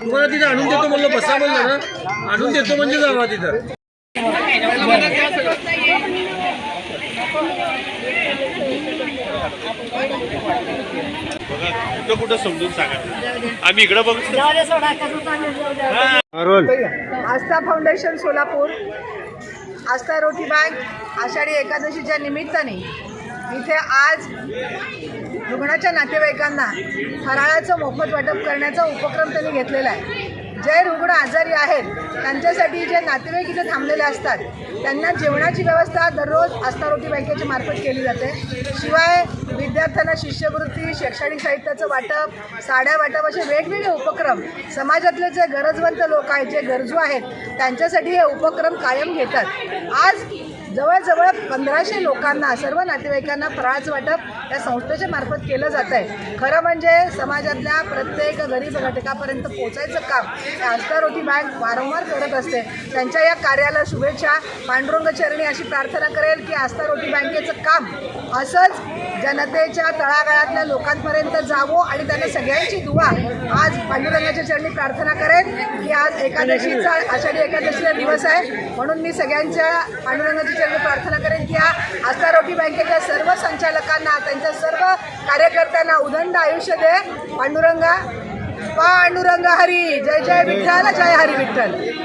तुम्हाला तिथे आणून देतो म्हणलं बसा म्हणलं ना. आणून देतो म्हणजे जावा तिथं. आस्था फाउंडेशन सोलापूर. आस्था रोटी बँक आषाढी एकादशीच्या निमित्ताने. इथे आज रुग्णाच्या नातेवाईकांना फराळाचं मोफत वाटप करण्याचा उपक्रम त्यांनी घेतलेला आहे. जे रुग्ण आजारी आहेत त्यांच्यासाठी जे नातेवाईक इथे थांबलेले असतात त्यांना जेवणाची व्यवस्था दररोज आस्था रोटी बँकेच्या मार्फत केली जाते. शिवाय विद्यार्थ्यांना शिष्यवृत्ती शैक्षणिक साहित्याचं वाटप साड्या वाटप असे वेगवेगळे उपक्रम समाजातले जे गरजवंत लोक आहेत जे गरजू आहेत त्यांच्यासाठी हे उपक्रम कायम घेतात. आज जवळजवळ पंधराशे लोकांना सर्व नातेवाईकांना फराळाचं वाटप या संस्थेच्या मार्फत केलं जात आहे. खरं म्हणजे समाजातल्या प्रत्येक गरीब घटकापर्यंत पोचायचं काम या आस्था रोटी बँक वारंवार करत असते. त्यांच्या या कार्याला शुभेच्छा. पांडुरंग चरणी अशी प्रार्थना करेल की आस्था रोटी बँकेचं काम असंच जनतेच्या तळागाळातल्या लोकांपर्यंत जावं आणि त्यांना सगळ्यांची दुवा आज पांडुरंगाच्या चरणी प्रार्थना करेन की आज एकादशीचा आषाढी एकादशीचा दिवस आहे. म्हणून मी सगळ्यांच्या पांडुरंगाच्या चरणी प्रार्थना करेन की या आस्था रोटी बँकेच्या सर्व संचालकांना त्यांच्या सर्व कार्यकर्त्यांना उदंड आयुष्य दे. पांडुरंगा पांडुरंग हरी. जय जय विठ्ठल. जय हरी विठ्ठल.